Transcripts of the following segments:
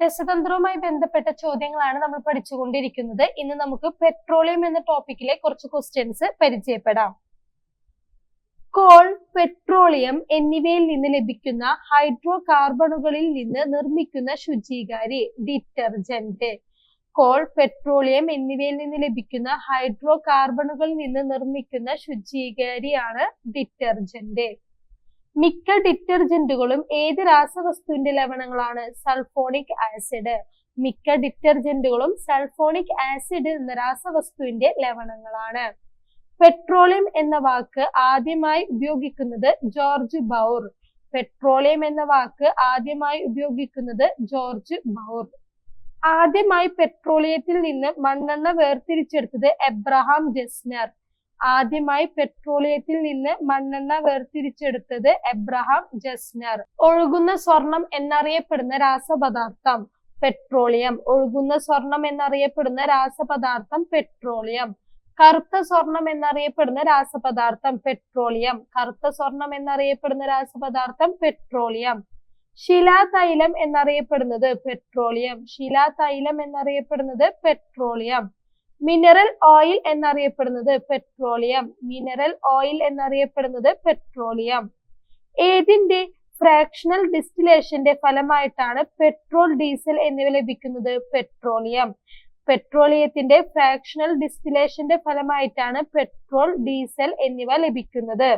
രസതന്ത്രവുമായി ബന്ധപ്പെട്ട ചോദ്യങ്ങളാണ് നമ്മൾ പഠിച്ചുകൊണ്ടിരിക്കുന്നത്. ഇന്ന് നമുക്ക് പെട്രോളിയം എന്ന ടോപ്പിക്കിലെ കുറച്ച് ക്വസ്റ്റ്യൻസ് പരിചയപ്പെടാം. കോൾ പെട്രോളിയം എന്നിവയിൽ നിന്ന് ലഭിക്കുന്ന ഹൈഡ്രോ കാർബണുകളിൽ നിന്ന് നിർമ്മിക്കുന്ന ശുചീകാരി ഡിറ്റർജന്റ് കോൾ പെട്രോളിയം എന്നിവയിൽ നിന്ന് ലഭിക്കുന്ന ഹൈഡ്രോ കാർബണുകളിൽ നിന്ന് നിർമ്മിക്കുന്ന ശുചീകാരിയാണ് ഡിറ്റർജന്റ് മിക്ക ഡിറ്റർജന്റുകളും ഏത് രാസവസ്തുവിന്റെ ലവണങ്ങളാണ്? Sulphonic acid. മിക്ക ഡിറ്റർജന്റുകളും സൾഫോണിക് ആസിഡ് എന്ന രാസവസ്തുവിന്റെ ലവണങ്ങളാണ്. പെട്രോളിയം എന്ന വാക്ക് ആദ്യമായി ഉപയോഗിക്കുന്നത് ജോർജ് ബൗർ. പെട്രോളിയം എന്ന വാക്ക് ആദ്യമായി ഉപയോഗിക്കുന്നത് ജോർജ് ബൗർ. ആദ്യമായി പെട്രോളിയത്തിൽ നിന്ന് മണ്ണെണ്ണ വേർതിരിച്ചെടുത്തത് എബ്രഹാം ജസ്നർ. ആദ്യമായി പെട്രോളിയത്തിൽ നിന്ന് മണ്ണെണ്ണ വേർതിരിച്ചെടുത്തത് എബ്രഹാം ജസ്നർ. ഒഴുകുന്ന സ്വർണം എന്നറിയപ്പെടുന്ന രാസപദാർത്ഥം പെട്രോളിയം. ഒഴുകുന്ന സ്വർണം എന്നറിയപ്പെടുന്ന രാസപദാർത്ഥം പെട്രോളിയം. കറുത്ത സ്വർണം എന്നറിയപ്പെടുന്ന രാസപദാർത്ഥം പെട്രോളിയം. കറുത്ത സ്വർണം എന്നറിയപ്പെടുന്ന രാസപദാർത്ഥം പെട്രോളിയം. ശിലാതൈലം എന്നറിയപ്പെടുന്നത് പെട്രോളിയം. ശിലാതൈലം എന്നറിയപ്പെടുന്നത് പെട്രോളിയം. മിനറൽ ഓയിൽ എന്നറിയപ്പെടുന്നത് പെട്രോളിയം മിനറൽ ഓയിൽ എന്നറിയപ്പെടുന്നത് പെട്രോളിയം ഏതിന്റെ ഫ്രാക്ഷണൽ ഡിസ്റ്റിലേഷന്റെ ഫലമായിട്ടാണ് പെട്രോൾ ഡീസൽ എന്നിവ ലഭിക്കുന്നത്? പെട്രോളിയം പെട്രോളിയത്തിന്റെ ഫ്രാക്ഷണൽ ഡിസ്റ്റിലേഷന്റെ ഫലമായിട്ടാണ് പെട്രോൾ ഡീസൽ എന്നിവ ലഭിക്കുന്നത്.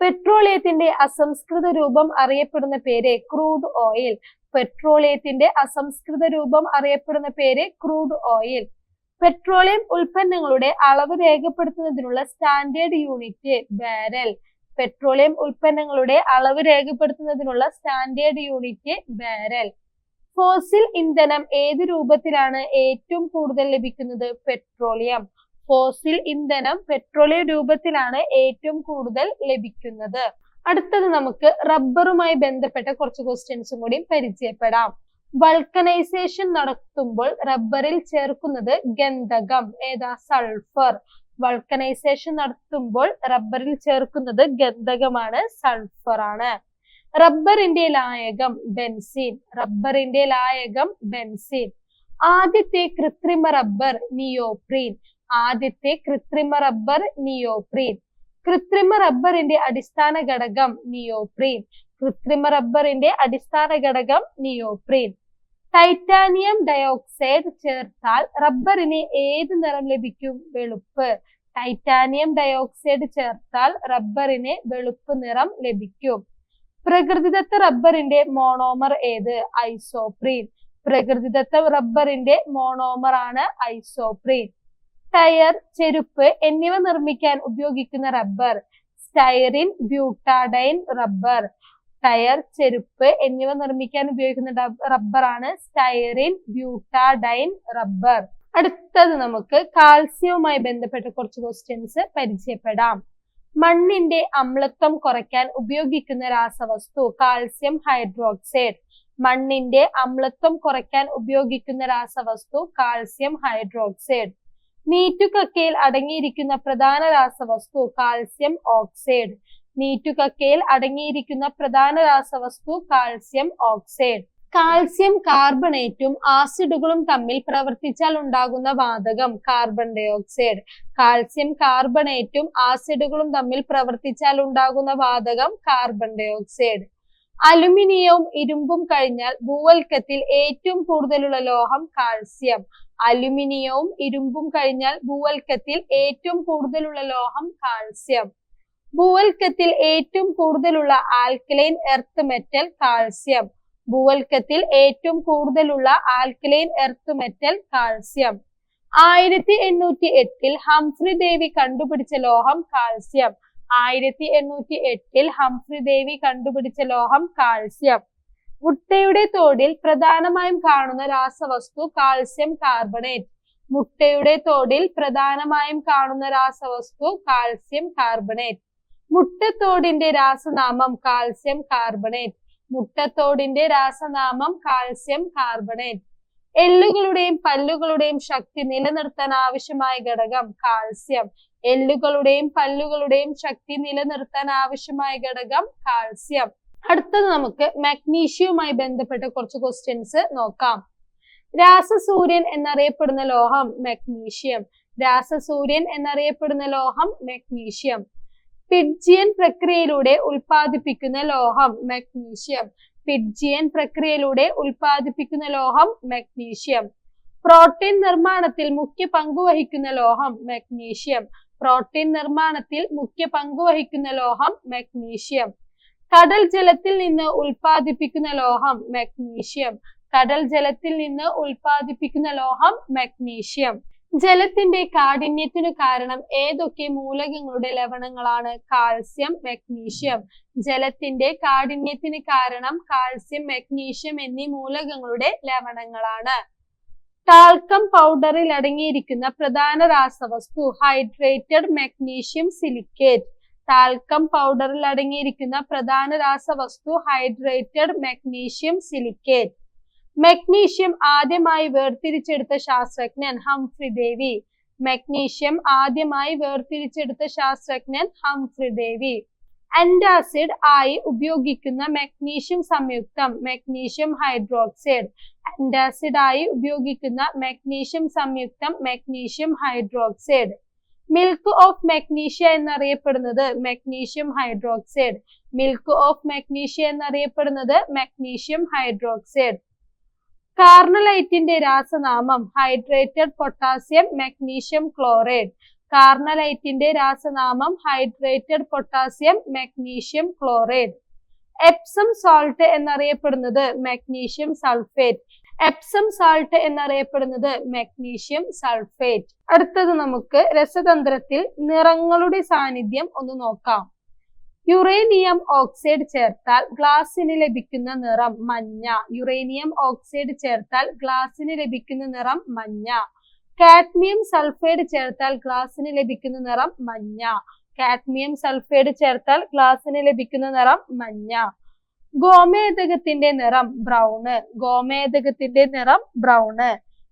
പെട്രോളിയത്തിന്റെ അസംസ്കൃത രൂപം അറിയപ്പെടുന്ന പേര് ക്രൂഡ് ഓയിൽ പെട്രോളിയത്തിന്റെ അസംസ്കൃത രൂപം അറിയപ്പെടുന്ന പേര് ക്രൂഡ് ഓയിൽ പെട്രോളിയം ഉൽപ്പന്നങ്ങളുടെ അളവ് രേഖപ്പെടുത്തുന്നതിനുള്ള സ്റ്റാൻഡേർഡ് യൂണിറ്റ് ബാരൽ. പെട്രോളിയം ഉൽപ്പന്നങ്ങളുടെ അളവ് രേഖപ്പെടുത്തുന്നതിനുള്ള സ്റ്റാൻഡേർഡ് യൂണിറ്റ് ബാരൽ. ഫോസിൽ ഇന്ധനം ഏത് രൂപത്തിലാണ് ഏറ്റവും കൂടുതൽ ലഭിക്കുന്നത്? പെട്രോളിയം. ഫോസിൽ ഇന്ധനം പെട്രോളിയം രൂപത്തിലാണ് ഏറ്റവും കൂടുതൽ ലഭിക്കുന്നത്. അടുത്തത് നമുക്ക് റബ്ബറുമായി ബന്ധപ്പെട്ട കുറച്ച് ക്വസ്റ്റ്യൻസും കൂടി പരിചയപ്പെടാം. വൾക്കനൈസേഷൻ നടത്തുമ്പോൾ റബ്ബറിൽ ചേർക്കുന്നത് ഗന്ധകം ഏതാ? സൾഫർ വൾക്കനൈസേഷൻ നടത്തുമ്പോൾ റബ്ബറിൽ ചേർക്കുന്നത് ഗന്ധകമാണ് സൾഫർ ആണ്. റബ്ബറിന്റെ ലായകം ബെൻസീൻ റബ്ബറിന്റെ ലായകം ബെൻസീൻ ആദ്യത്തെ കൃത്രിമ റബ്ബർ നിയോപ്രീൻ ആദ്യത്തെ കൃത്രിമ റബ്ബർ നിയോപ്രീൻ കൃത്രിമ റബ്ബറിന്റെ അടിസ്ഥാന ഘടകം നിയോപ്രീൻ കൃത്രിമ റബ്ബറിന്റെ അടിസ്ഥാന ഘടകം നിയോപ്രീൻ ടൈറ്റാനിയം ഡയോക്സൈഡ് ചേർത്താൽ റബ്ബറിന് ഏത് നിറം ലഭിക്കും? വെളുപ്പ്. ടൈറ്റാനിയം ഡയോക്സൈഡ് ചേർത്താൽ റബ്ബറിന് വെളുപ്പ് നിറം ലഭിക്കും. പ്രകൃതിദത്ത റബ്ബറിന്റെ മോണോമർ ഏത്? ഐസോപ്രീൻ പ്രകൃതിദത്ത റബ്ബറിന്റെ മോണോമർ ആണ് ഐസോപ്രീൻ ടയർ ചെരുപ്പ് എന്നിവ നിർമ്മിക്കാൻ ഉപയോഗിക്കുന്ന rubber. Styrene butadiene rubber tyre ചെരുപ്പ് എന്നിവ നിർമ്മിക്കാൻ ഉപയോഗിക്കുന്ന റബ്ബറാണ് സ്റ്റൈറിൻ ബ്യൂട്ടാഡൈൻ റബ്ബർ അടുത്തത് നമുക്ക് കാൽസ്യവുമായി ബന്ധപ്പെട്ട കുറച്ച് ക്വസ്റ്റ്യൻസ് പരിചയപ്പെടാം. മണ്ണിന്റെ അമ്ലത്വം കുറയ്ക്കാൻ ഉപയോഗിക്കുന്ന രാസവസ്തു കാൽസ്യം ഹൈഡ്രോക്സൈഡ് മണ്ണിന്റെ അമ്ലത്വം കുറയ്ക്കാൻ ഉപയോഗിക്കുന്ന രാസവസ്തു കാൽസ്യം ഹൈഡ്രോക്സൈഡ് നീറ്റുകക്കയിൽ അടങ്ങിയിരിക്കുന്ന പ്രധാന രാസവസ്തു കാൽസ്യം ഓക്സൈഡ് നീറ്റുകക്കയിൽ അടങ്ങിയിരിക്കുന്ന പ്രധാന രാസവസ്തു കാൽസ്യം ഓക്സൈഡ്. കാൽസ്യം കാർബണേറ്റും ആസിഡുകളും തമ്മിൽ പ്രവർത്തിച്ചാൽ ഉണ്ടാകുന്ന വാതകം കാർബൺ ഡയോക്സൈഡ് കാൽസ്യം കാർബണേറ്റും ആസിഡുകളും തമ്മിൽ പ്രവർത്തിച്ചാൽ ഉണ്ടാകുന്ന വാതകം കാർബൺ ഡയോക്സൈഡ് അലുമിനിയവും ഇരുമ്പും കഴിഞ്ഞാൽ ഭൂവൽക്കത്തിൽ ഏറ്റവും കൂടുതലുള്ള ലോഹം കാൽസ്യം. അലുമിനിയവും ഇരുമ്പും കഴിഞ്ഞാൽ ഭൂവൽക്കത്തിൽ ഏറ്റവും കൂടുതലുള്ള ലോഹം കാൽസ്യം. ഭൂവൽക്കത്തിൽ ഏറ്റവും കൂടുതലുള്ള ആൽക്കലൈൻ എർത്ത് മെറ്റൽ കാൽസ്യം. ഭൂവൽക്കത്തിൽ ഏറ്റവും കൂടുതലുള്ള ആൽക്കലൈൻ എർത്ത് മെറ്റൽ കാൽസ്യം. ആയിരത്തി എണ്ണൂറ്റി എട്ടിൽ ഹംഫ്രി ദേവി കണ്ടുപിടിച്ച ലോഹം കാൽസ്യം. ആയിരത്തി എണ്ണൂറ്റി എട്ടിൽ ഹംഫ്രി ദേവി കണ്ടുപിടിച്ച ലോഹം കാൽസ്യം. മുട്ടയുടെ തോടിൽ പ്രധാനമായും കാണുന്ന രാസവസ്തു കാൽസ്യം കാർബണേറ്റ്. മുട്ടയുടെ തോടിൽ പ്രധാനമായും കാണുന്ന രാസവസ്തു കാൽസ്യം കാർബണേറ്റ്. മുട്ടത്തോടിന്റെ രാസനാമം കാൽസ്യം കാർബണേറ്റ്. മുട്ടത്തോടിന്റെ രാസനാമം കാൽസ്യം കാർബണേറ്റ്. എല്ലുകളുടെയും പല്ലുകളുടെയും ശക്തി നിലനിർത്താൻ ആവശ്യമായ ഘടകം കാൽസ്യം. എല്ലുകളുടെയും പല്ലുകളുടെയും ശക്തി നിലനിർത്താൻ ആവശ്യമായ ഘടകം കാൽസ്യം. അടുത്തത് നമുക്ക് മഗ്നീഷ്യവുമായി ബന്ധപ്പെട്ട കുറച്ച് ക്വസ്റ്റ്യൻസ് നോക്കാം. രാസസൂര്യൻ എന്നറിയപ്പെടുന്ന ലോഹം മഗ്നീഷ്യം. രാസസൂര്യൻ എന്നറിയപ്പെടുന്ന ലോഹം മഗ്നീഷ്യം. പിഡ്ജിയൻ പ്രക്രിയയിലൂടെ ഉൽപ്പാദിപ്പിക്കുന്ന ലോഹം മഗ്നീഷ്യം. പിഡ്ജിയൻ പ്രക്രിയയിലൂടെ ഉൽപ്പാദിപ്പിക്കുന്ന ലോഹം മഗ്നീഷ്യം. പ്രോട്ടീൻ നിർമ്മാണത്തിൽ മുഖ്യ പങ്കുവഹിക്കുന്ന ലോഹം മഗ്നീഷ്യം. പ്രോട്ടീൻ നിർമ്മാണത്തിൽ മുഖ്യ പങ്കുവഹിക്കുന്ന ലോഹം മഗ്നീഷ്യം. കടൽ ജലത്തിൽ നിന്ന് ഉൽപ്പാദിപ്പിക്കുന്ന ലോഹം മഗ്നീഷ്യം. കടൽ ജലത്തിൽ നിന്ന് ഉൽപ്പാദിപ്പിക്കുന്ന ലോഹം മഗ്നീഷ്യം. ജലത്തിന്റെ കാഠിന്യത്തിനു കാരണം ഏതൊക്കെ മൂലകങ്ങളുടെ ലവണങ്ങളാണ്? Calcium magnesium. ജലത്തിന്റെ കാഠിന്യത്തിന് കാരണം കാൽസ്യം മഗ്നീഷ്യം എന്നീ മൂലകങ്ങളുടെ ലവണങ്ങളാണ്. ടാൽക്കം പൗഡറിൽ അടങ്ങിയിരിക്കുന്ന പ്രധാന രാസവസ്തു ഹൈഡ്രേറ്റഡ് മഗ്നീഷ്യം സിലിക്കേറ്റ് ടാൽക്കം പൗഡറിൽ അടങ്ങിയിരിക്കുന്ന പ്രധാന രാസവസ്തു ഹൈഡ്രേറ്റഡ് മഗ്നീഷ്യം സിലിക്കേറ്റ് മഗ്നീഷ്യം ആദ്യമായി വേർതിരിച്ചെടുത്ത ശാസ്ത്രജ്ഞൻ ഹംഫ്രി ദേവി മെഗ്നീഷ്യം ആദ്യമായി വേർതിരിച്ചെടുത്ത ശാസ്ത്രജ്ഞൻ ഹംഫ്രി ദേവി അന്റാസിഡ് ആയി ഉപയോഗിക്കുന്ന മെഗ്നീഷ്യം സംയുക്തം മെഗ്നീഷ്യം ഹൈഡ്രോക്സൈഡ് അന്റാസിഡ് ആയി ഉപയോഗിക്കുന്ന മെഗ്നീഷ്യം സംയുക്തം magnesium hydroxide milk of magnesia എന്നറിയപ്പെടുന്നത് magnesium hydroxide milk of magnesia എന്നറിയപ്പെടുന്നത് മെഗ്നീഷ്യം ഹൈഡ്രോക്സൈഡ് കാർണലൈറ്റിന്റെ രാസനാമം ഹൈഡ്രേറ്റഡ് പൊട്ടാസ്യം മഗ്നീഷ്യം ക്ലോറൈഡ്. കാർണലൈറ്റിന്റെ രാസനാമം hydrated potassium magnesium chloride. Epsom salt എന്നറിയപ്പെടുന്നത് മഗ്നീഷ്യം സൾഫേറ്റ്. എപ്സം സാൾട്ട് എന്നറിയപ്പെടുന്നത് മഗ്നീഷ്യം സൾഫേറ്റ്. അടുത്തത് നമുക്ക് രസതന്ത്രത്തിൽ നിറങ്ങളുടെ സാന്നിധ്യം ഒന്ന് നോക്കാം. യുറേനിയം ഓക്സൈഡ് ചേർത്താൽ ഗ്ലാസിന് ലഭിക്കുന്ന നിറം മഞ്ഞ. യുറേനിയം ഓക്സൈഡ് ചേർത്താൽ ഗ്ലാസിന് ലഭിക്കുന്ന നിറം മഞ്ഞ. കാഡ്മിയം സൾഫൈഡ് ചേർത്താൽ ഗ്ലാസിന് ലഭിക്കുന്ന നിറം മഞ്ഞ. കാഡ്മിയം സൾഫൈഡ് ചേർത്താൽ ഗ്ലാസിന് ലഭിക്കുന്ന നിറം മഞ്ഞ. ഗോമേതകത്തിന്റെ നിറം ബ്രൗണ് ഗോമേതകത്തിന്റെ നിറം ബ്രൗണ്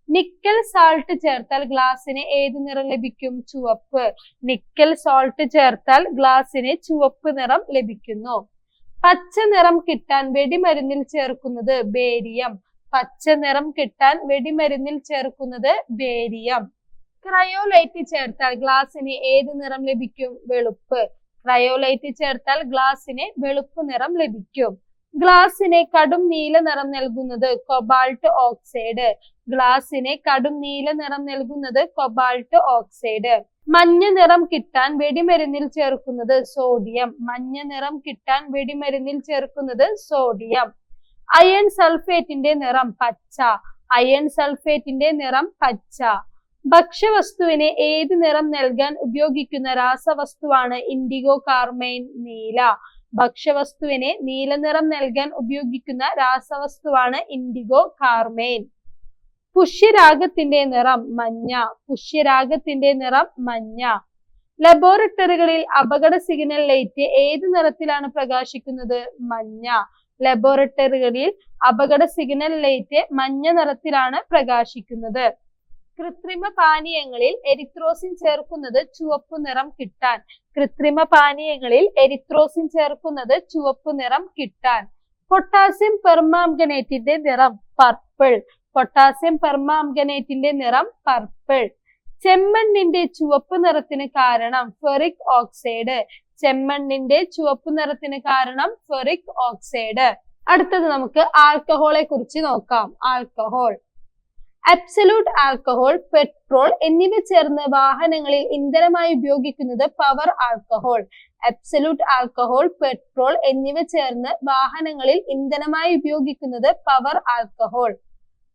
നിക്കൽ സാൾട്ട് ചേർത്താൽ ഗ്ലാസ്സിന് ഏത് നിറം ലഭിക്കും? ചുവപ്പ്. നിക്കൽ സാൾട്ട് ചേർത്താൽ ഗ്ലാസ്സിന് ചുവപ്പ് നിറം ലഭിക്കുന്നു. പച്ച നിറം കിട്ടാൻ വെടിമരുന്നിൽ ചേർക്കുന്നത് ബേരിയം. പച്ച നിറം കിട്ടാൻ വെടിമരുന്നിൽ ചേർക്കുന്നത് ബേരിയം. ക്രയോലൈറ്റ് ചേർത്താൽ ഗ്ലാസ്സിന് ഏത് നിറം ലഭിക്കും? വെളുപ്പ്. ക്രയോലൈറ്റ് ചേർത്താൽ ഗ്ലാസ്സിന് വെളുപ്പ് നിറം ലഭിക്കും. ഗ്ലാസിന് കടും നീല നിറം നൽകുന്നത് കൊബാൾട്ട് ഓക്സൈഡ്. ഗ്ലാസിന് കടും നീല നിറം നൽകുന്നത് കൊബാൾട്ട് ഓക്സൈഡ്. മഞ്ഞ നിറം കിട്ടാൻ വെടിമരുന്നിൽ ചേർക്കുന്നത് സോഡിയം. മഞ്ഞ നിറം കിട്ടാൻ വെടിമരുന്നിൽ ചേർക്കുന്നത് സോഡിയം. അയൺ സൾഫേറ്റിന്റെ നിറം പച്ച. അയൺ സൾഫേറ്റിന്റെ നിറം പച്ച. ഭക്ഷ്യവസ്തുവിന് ഏത് നിറം നൽകാൻ ഉപയോഗിക്കുന്ന രാസവസ്തുവാണ് ഇൻഡിഗോ കാർമൈൻ നീല. ഭക്ഷ്യവസ്തുവിന് നീലനിറം നൽകാൻ ഉപയോഗിക്കുന്ന രാസവസ്തുവാണ് ഇൻഡിഗോ കാർമൈൻ. പുഷ്യരാഗത്തിന്റെ നിറം മഞ്ഞ. പുഷ്യരാഗത്തിന്റെ നിറം മഞ്ഞ. ലബോറട്ടറികളിൽ അപകട സിഗ്നൽ ലൈറ്റ് ഏത് നിറത്തിലാണ് പ്രകാശിക്കുന്നത്? മഞ്ഞ. ലബോറട്ടറികളിൽ അപകട സിഗ്നൽ ലൈറ്റ് മഞ്ഞ നിറത്തിലാണ് പ്രകാശിക്കുന്നത്. കൃത്രിമ പാനീയങ്ങളിൽ എരിത്രോസിൻ ചേർക്കുന്നത് ചുവപ്പ് നിറം കിട്ടാൻ. കൃത്രിമ പാനീയങ്ങളിൽ എരിത്രോസിൻ ചേർക്കുന്നത് ചുവപ്പ് നിറം കിട്ടാൻ. പൊട്ടാസ്യം പെർമാംഗനേറ്റിന്റെ നിറം പർപ്പിൾ. പൊട്ടാസ്യം പെർമാംഗനേറ്റിന്റെ നിറം പർപ്പിൾ. ചെമ്മണ്ണിന്റെ ചുവപ്പ് നിറത്തിന് കാരണം ഫെറിക് ഓക്സൈഡ്. ചെമ്മണ്ണിന്റെ ചുവപ്പ് നിറത്തിന് കാരണം ഫെറിക് ഓക്സൈഡ്. അടുത്തത് നമുക്ക് ആൽക്കഹോളെ കുറിച്ച് നോക്കാം. ആൽക്കഹോൾ. അബ്സല്യൂട്ട് ആൽക്കഹോൾ പെട്രോൾ എന്നിവ ചേർന്ന് വാഹനങ്ങളിൽ ഇന്ധനമായി ഉപയോഗിക്കുന്നത് power alcohol. Absolute alcohol petrol എന്നിവ ചേർന്ന് വാഹനങ്ങളിൽ ഇന്ധനമായി ഉപയോഗിക്കുന്നത് പവർ ആൽക്കഹോൾ.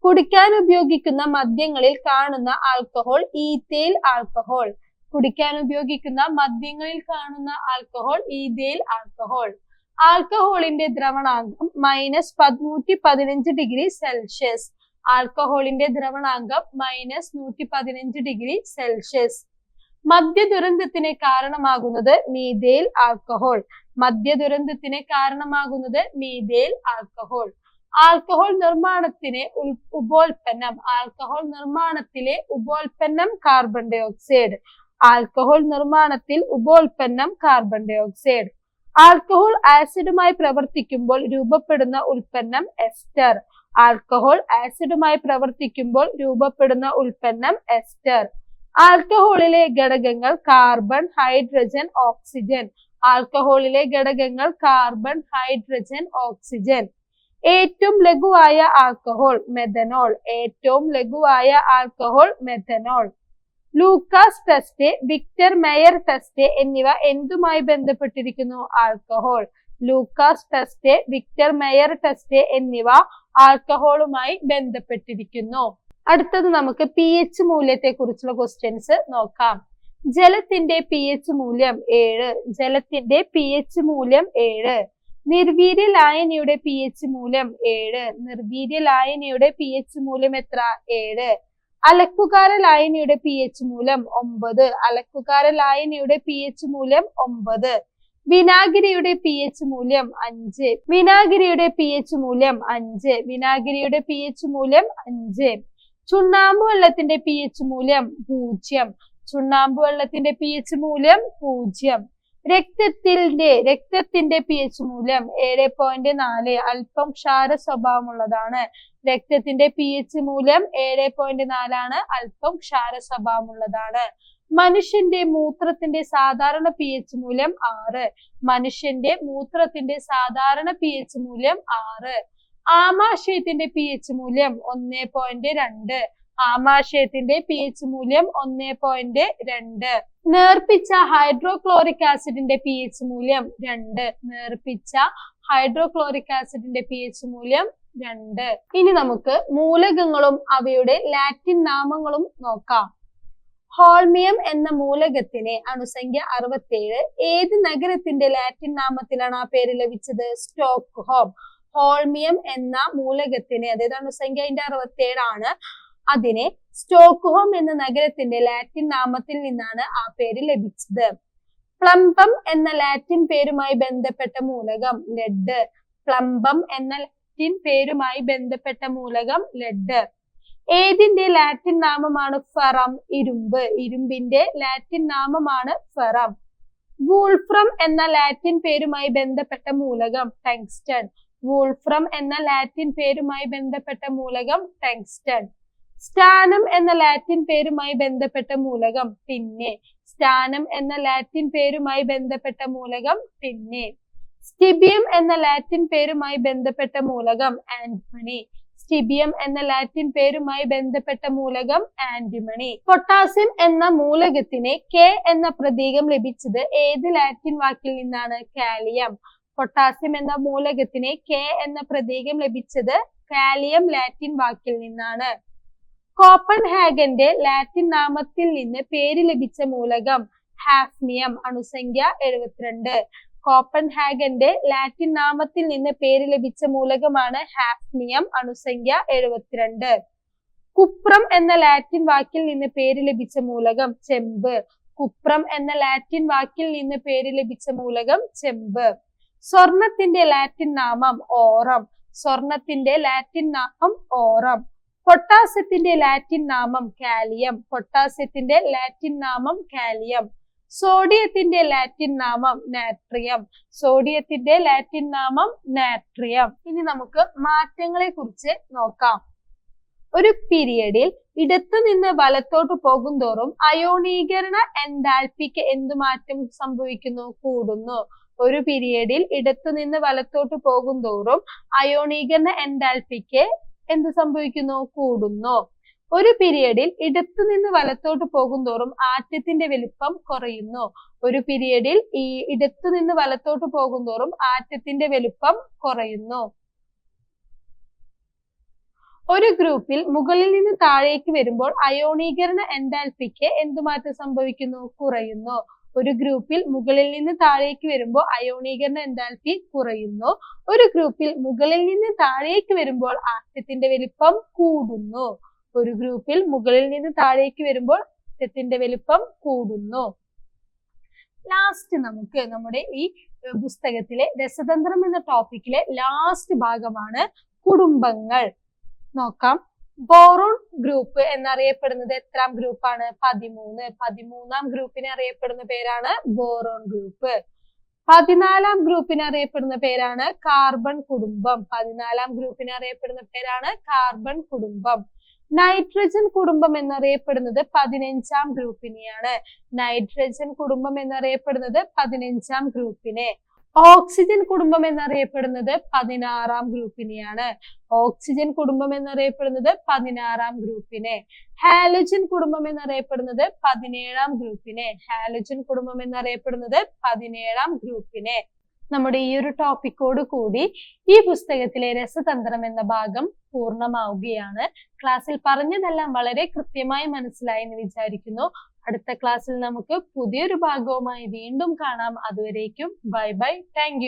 കുടിക്കാൻ ഉപയോഗിക്കുന്ന മദ്യങ്ങളിൽ കാണുന്ന ആൽക്കഹോൾ ഈത്തേൽ ആൽക്കഹോൾ. കുടിക്കാൻ ഉപയോഗിക്കുന്ന മദ്യങ്ങളിൽ കാണുന്ന ആൽക്കഹോൾ ഈതേൽ ആൽക്കഹോൾ. ആൽക്കഹോളിന്റെ ദ്രവണാങ്കം മൈനസ് പതിനൂറ്റി പതിനഞ്ച് ഡിഗ്രി സെൽഷ്യസ്. ആൽക്കഹോളിന്റെ ദ്രവണാങ്കം മൈനസ് നൂറ്റി പതിനഞ്ച് ഡിഗ്രി സെൽഷ്യസ് മദ്യ ദുരന്തത്തിന് കാരണമാകുന്നത് മീതേൽ ആൽക്കഹോൾ മദ്യ ദുരന്തത്തിന് കാരണമാകുന്നത് മീതേൽ ആൽക്കഹോൾ ആൽക്കഹോൾ നിർമ്മാണത്തിന് ഉപോൽപ്പന്നം. ആൽക്കഹോൾ നിർമ്മാണത്തിലെ ഉപോൽപ്പന്നം കാർബൺ ഡയോക്സൈഡ് ആൽക്കഹോൾ നിർമ്മാണത്തിൽ ഉപോൽപ്പന്നം കാർബൺ ഡയോക്സൈഡ് ആൽക്കഹോൾ ആസിഡുമായി പ്രവർത്തിക്കുമ്പോൾ രൂപപ്പെടുന്ന ഉൽപ്പന്നം എസ്റ്റർ ആൽക്കഹോൾ ആസിഡുമായി പ്രവർത്തിക്കുമ്പോൾ രൂപപ്പെടുന്ന ഉൽപ്പന്നം എസ്റ്റർ ആൽക്കഹോളിലെ ഘടകങ്ങൾ കാർബൺ ഹൈഡ്രജൻ ഓക്സിജൻ ആൽക്കഹോളിലെ ഘടകങ്ങൾ കാർബൺ ഹൈഡ്രജൻ ഓക്സിജൻ ഏറ്റവും ലഘുവായ ആൽക്കഹോൾ മെഥനോൾ ഏറ്റവും ലഘുവായ alcohol methanol Lucas test Victor Meyer test എന്നിവ എന്തുമായി ബന്ധപ്പെട്ടിരിക്കുന്നു? Alcohol Lucas test Victor Meyer test എന്നിവ ആൽക്കഹോളുമായി ബന്ധപ്പെട്ടിരിക്കുന്നു. അടുത്തത് നമുക്ക് പി എച്ച് മൂല്യത്തെ കുറിച്ചുള്ള ക്വസ്റ്റ്യൻസ് നോക്കാം. ജലത്തിന്റെ പി എച്ച് മൂല്യം ഏഴ് ജലത്തിന്റെ പി എച്ച് മൂല്യം ഏഴ് നിർവീര്യ ലായനിയുടെ പി എച്ച് മൂല്യം ഏഴ് നിർവീര്യ ലായനിയുടെ പി എച്ച് മൂല്യം എത്ര? ഏഴ് അലക്കുകാര ലായനിയുടെ പി എച്ച് മൂല്യം ഒമ്പത് അലക്കുകാര ലായനിയുടെ പി എച്ച് മൂല്യം ഒമ്പത് വിനാഗിരിയുടെ പി എച്ച് മൂല്യം അഞ്ച് വിനാഗിരിയുടെ പി എച്ച് മൂല്യം അഞ്ച് വിനാഗിരിയുടെ പി എച്ച് മൂല്യം അഞ്ച്. ചുണ്ണാമ്പ് വെള്ളത്തിന്റെ പി എച്ച് മൂല്യം പൂജ്യം. ചുണ്ണാമ്പ് വെള്ളത്തിന്റെ പി എച്ച് മൂല്യം പൂജ്യം. രക്തത്തിന്റെ രക്തത്തിന്റെ പി എച്ച് മൂല്യം ഏഴ് പോയിന്റ് നാല് അല്പം ക്ഷാര സ്വഭാവമുള്ളതാണ്. രക്തത്തിന്റെ പി എച്ച് മൂല്യം ഏഴ് പോയിന്റ് നാലാണ് അല്പം ക്ഷാര സ്വഭാവമുള്ളതാണ്. മനുഷ്യന്റെ മൂത്രത്തിന്റെ സാധാരണ പി എച്ച് മൂല്യം ആറ്. മനുഷ്യന്റെ മൂത്രത്തിന്റെ സാധാരണ പി എച്ച് മൂല്യം ആറ്. ആമാശയത്തിന്റെ പി എച്ച് മൂല്യം ഒന്ന് പോയിന്റ് രണ്ട്. ആമാശയത്തിന്റെ പി എച്ച് മൂല്യം ഒന്ന് പോയിന്റ് രണ്ട്. നേർപ്പിച്ച ഹൈഡ്രോക്ലോറിക് ആസിഡിന്റെ പി എച്ച് മൂല്യം രണ്ട്. നേർപ്പിച്ച ഹൈഡ്രോക്ലോറിക് ആസിഡിന്റെ പി എച്ച് മൂല്യം രണ്ട്. ഇനി നമുക്ക് മൂലകങ്ങളും അവയുടെ ലാറ്റിൻ നാമങ്ങളും നോക്കാം. ഹോൾമിയം എന്ന മൂലകത്തിന് അണുസംഖ്യ അറുപത്തേഴ് ഏത് നഗരത്തിന്റെ ലാറ്റിൻ നാമത്തിലാണ് ആ പേര് ലഭിച്ചത്? സ്റ്റോക്ക് ഹോം ഹോൾമിയം എന്ന മൂലകത്തിന് അതായത് അണുസംഖ്യ അതിന്റെ അറുപത്തേഴാണ് അതിനെ സ്റ്റോക്ക്ഹോം എന്ന നഗരത്തിന്റെ ലാറ്റിൻ നാമത്തിൽ നിന്നാണ് ആ പേര് ലഭിച്ചത്. പ്ലംബം എന്ന ലാറ്റിൻ പേരുമായി ബന്ധപ്പെട്ട മൂലകം ലെഡ്. പ്ലംബം എന്ന ലാറ്റിൻ പേരുമായി ബന്ധപ്പെട്ട മൂലകം ലെഡ്. ഏതിന്റെ ലാറ്റിൻ നാമമാണ് ഫറം? ഇരുമ്പ്. ഇരുമ്പിന്റെ ലാറ്റിൻ നാമമാണ് ഫറം. വൂൾഫ്രം എന്ന ലാറ്റിൻ പേരുമായി ബന്ധപ്പെട്ട മൂലകം ടങ്സ്റ്റൺ. വൂൾഫ്രം എന്ന ലാറ്റിൻ പേരുമായി ബന്ധപ്പെട്ട മൂലകം ടങ്സ്റ്റൺ. സ്റ്റാനം എന്ന ലാറ്റിൻ പേരുമായി ബന്ധപ്പെട്ട മൂലകം ടിന്നെ സ്റ്റാനം എന്ന ലാറ്റിൻ പേരുമായി ബന്ധപ്പെട്ട മൂലകം ടിന്നെ സ്റ്റിബിയം എന്ന ലാറ്റിൻ പേരുമായി ബന്ധപ്പെട്ട മൂലകം ആന്റിമണി സ്റ്റിബിയം എന്ന ലാറ്റിൻ പേരുമായി ബന്ധപ്പെട്ട മൂലകം ആന്റിമണി പൊട്ടാസ്യം എന്ന മൂലകത്തിന് കെ എന്ന പ്രതീകം ലഭിച്ചത് ഏത് ലാറ്റിൻ വാക്കിൽ നിന്നാണ്? കാലിയം. പൊട്ടാസ്യം എന്ന മൂലകത്തിന് കെ എന്ന പ്രതീകം ലഭിച്ചത് കാലിയം ലാറ്റിൻ വാക്കിൽ നിന്നാണ്. കോപ്പൻഹാഗന്റെ ലാറ്റിൻ നാമത്തിൽ നിന്ന് പേര് ലഭിച്ച മൂലകം ഹാഫ്നിയം അണുസംഖ്യ എഴുപത്തിരണ്ട്. കോപ്പൻഹാഗന്റെ ലാറ്റിൻ നാമത്തിൽ നിന്ന് പേര് ലഭിച്ച മൂലകമാണ് ഹാഫ്നിയം അണുസംഖ്യ എഴുപത്തിരണ്ട്. കുപ്രം എന്ന ലാറ്റിൻ വാക്കിൽ നിന്ന് പേര് ലഭിച്ച മൂലകം ചെമ്പ്. കുപ്രം എന്ന ലാറ്റിൻ വാക്കിൽ നിന്ന് പേര് ലഭിച്ച മൂലകം ചെമ്പ്. സ്വർണത്തിന്റെ ലാറ്റിൻ നാമം ഓറം. സ്വർണത്തിന്റെ ലാറ്റിൻ നാമം ഓറം. പൊട്ടാസ്യത്തിന്റെ ലാറ്റിൻ നാമം കാലിയം. പൊട്ടാസ്യത്തിന്റെ ലാറ്റിൻ നാമം കാലിയം. സോഡിയത്തിന്റെ ലാറ്റിൻ നാമം നാട്രിയം. സോഡിയത്തിന്റെ ലാറ്റിൻ നാമം നാട്രിയം. ഇനി നമുക്ക് മാറ്റങ്ങളെ കുറിച്ച് നോക്കാം. ഒരു പീരിയഡിൽ ഇടത്തു നിന്ന് വലത്തോട്ട് പോകും തോറും അയോണീകരണ എന്താൽപിക്ക് എന്ത് മാറ്റം സംഭവിക്കുന്നു? കൂടുന്നു. ഒരു പീരിയഡിൽ ഇടത്തു നിന്ന് വലത്തോട്ട് പോകും തോറും അയോണീകരണ എന്താൽപിക്ക് എന്ത് സംഭവിക്കുന്നു? കൂടുന്നു. ഒരു പീരിയഡിൽ ഇടത്തു നിന്ന് വലത്തോട്ട് പോകുന്തോറും ആറ്റത്തിന്റെ വലിപ്പം കുറയുന്നു. ഒരു പീരിയഡിൽ ഈ ഇടത്തു നിന്ന് വലത്തോട്ട് പോകുന്തോറും ആറ്റത്തിന്റെ വലിപ്പം കുറയുന്നു. ഒരു ഗ്രൂപ്പിൽ മുകളിൽ നിന്ന് താഴേക്ക് വരുമ്പോൾ അയോണീകരണ എൻതാൽപിക്ക് എന്ത് മാറ്റം സംഭവിക്കുന്നു? കുറയുന്നു. ഒരു ഗ്രൂപ്പിൽ മുകളിൽ നിന്ന് താഴേക്ക് വരുമ്പോൾ അയോണീകരണ എൻതാൽപ്പി കുറയുന്നു. ഒരു ഗ്രൂപ്പിൽ മുകളിൽ നിന്ന് താഴേക്ക് വരുമ്പോൾ ആറ്റത്തിന്റെ വലിപ്പം കൂടുന്നു. ഒരു ഗ്രൂപ്പിൽ മുകളിൽ നിന്ന് താഴേക്ക് വരുമ്പോൾ ആറ്റത്തിന്റെ വലിപ്പം കൂടുന്നു. ലാസ്റ്റ് നമുക്ക് നമ്മുടെ ഈ പുസ്തകത്തിലെ രസതന്ത്രം എന്ന ടോപ്പിക്കിലെ ലാസ്റ്റ് ഭാഗമാണ് കുടുംബങ്ങൾ. നോക്കാം. ബോറോൺ ഗ്രൂപ്പ് എന്നറിയപ്പെടുന്നത് എത്രാം ഗ്രൂപ്പാണ് പതിമൂന്ന്. പതിമൂന്നാം ഗ്രൂപ്പിനെ അറിയപ്പെടുന്ന പേരാണ് ബോറോൺ ഗ്രൂപ്പ് പതിനാലാം ഗ്രൂപ്പിനെ അറിയപ്പെടുന്ന പേരാണ് കാർബൺ കുടുംബം. പതിനാലാം ഗ്രൂപ്പിനെ അറിയപ്പെടുന്ന പേരാണ് കാർബൺ കുടുംബം. നൈട്രജൻ കുടുംബം എന്നറിയപ്പെടുന്നത് പതിനഞ്ചാം ഗ്രൂപ്പിനെയാണ്. നൈട്രജൻ കുടുംബം എന്നറിയപ്പെടുന്നത് പതിനഞ്ചാം ഗ്രൂപ്പിനെ. ഓക്സിജൻ കുടുംബം എന്നറിയപ്പെടുന്നത് പതിനാറാം ഗ്രൂപ്പിനെയാണ്. ഓക്സിജൻ കുടുംബം എന്നറിയപ്പെടുന്നത് പതിനാറാം ഗ്രൂപ്പിനെ. ഹാലോജൻ കുടുംബം എന്നറിയപ്പെടുന്നത് പതിനേഴാം ഗ്രൂപ്പിനെ. ഹാലോജൻ കുടുംബം എന്നറിയപ്പെടുന്നത് പതിനേഴാം ഗ്രൂപ്പിനെ. നമ്മുടെ ഈ ഒരു ടോപ്പിക്കോട് കൂടി ഈ പുസ്തകത്തിലെ രസതന്ത്രം എന്ന ഭാഗം പൂർണമാവുകയാണ്. ക്ലാസ്സിൽ പറഞ്ഞതെല്ലാം വളരെ കൃത്യമായി മനസ്സിലായി എന്ന് വിചാരിക്കുന്നു. അടുത്ത ക്ലാസ്സിൽ നമുക്ക് പുതിയൊരു ഭാഗവുമായി വീണ്ടും കാണാം. അതുവരേക്കും ബൈ ബൈ. താങ്ക്